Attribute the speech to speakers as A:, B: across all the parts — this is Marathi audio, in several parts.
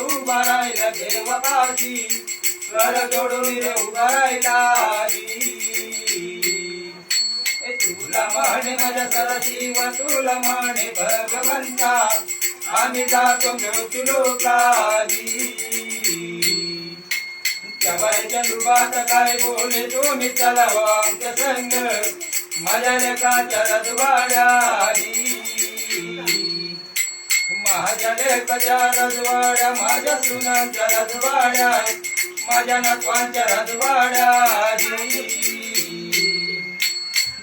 A: उभा राहिला देवपाशी कर जोडून रे उभा राहिला तुला म्हणे माझ्या सरशी व तुला म्हणे भगवंता. आम्ही जातो मृत्यू लोकाजी त्याबाईच्या काय बोले तुम्ही? चला व आमच्या संग. माझ्या लेखाच्या रजवाड्यारी माझ्या लेखाच्या रजवाड्या माझ्या सुनांच्या रजवाड्या माझ्या नातवांच्या रजवाड्यारी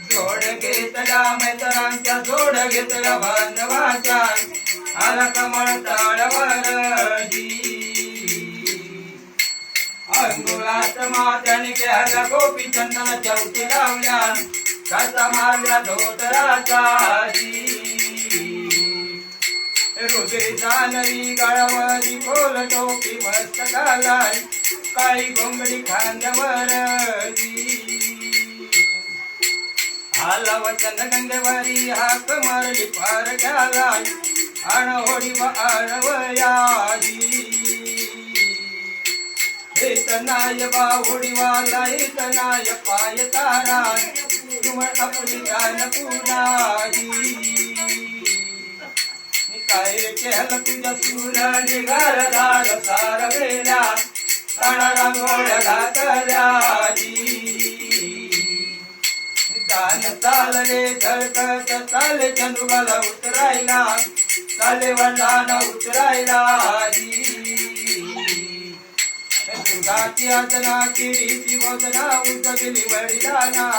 A: जोड घेतला मैत्रांच्या जोड घेतला बांधवाच्या आला कमळ ताळवरजी अंगुळात मात्याने केल्या गोपी चंदन चौथी लावल्या कसा मारल्या धोतराचा रुद्री जानवी गळवरी बोल टोपी मस्त घालाय काळी घोंगडी खांद्यावर आला वचन गंगेवारी हाक मारली पार घालाय आण होडी व आणवयाजी बाहुडीवाला हेतनाय पाय तारा प्रेम आपली जान पुनारी काय केलं तुझ्या सुरा निघारदार सार वेळा ताणा रांगोळ्या घातल्याजी दान चालले धडकत चाले चंदुबाला उतरायला. चाले वंडाना उतरायला दुधाची आजना ती वदना उजगली वडिलाना.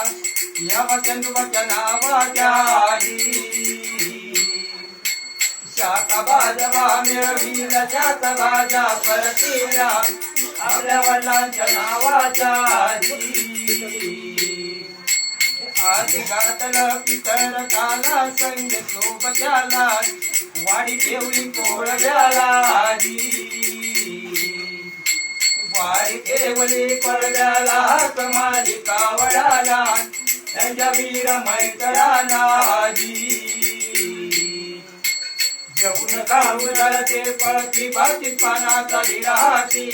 A: या चंदुबाच्या नावाच्या शाखा भाजवा मिळविला शाखा भाजा परतीला आपल्या वडिलांच्या नावाच्या आधी घातलं पितर काला संग सोबत्याला वाडी ठेवली कोळव्याला वाडी ठेवली कोळव्याला कमाली कावडाला त्यांच्या वीर मैत्राला जेवण कावडाला ते पळती पाना पानाचा राहती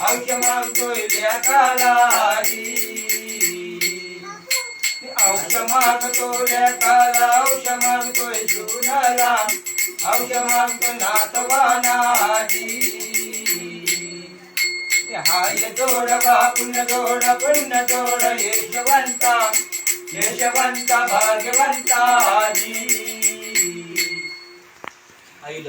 A: औष मागतोय लेकाला औष मागतो काला औष मागतोय जुनाला औष मागतो नातवानाजी हाय जोड पुण्य जोड पुण्य जोड यशवंता यशवंता आई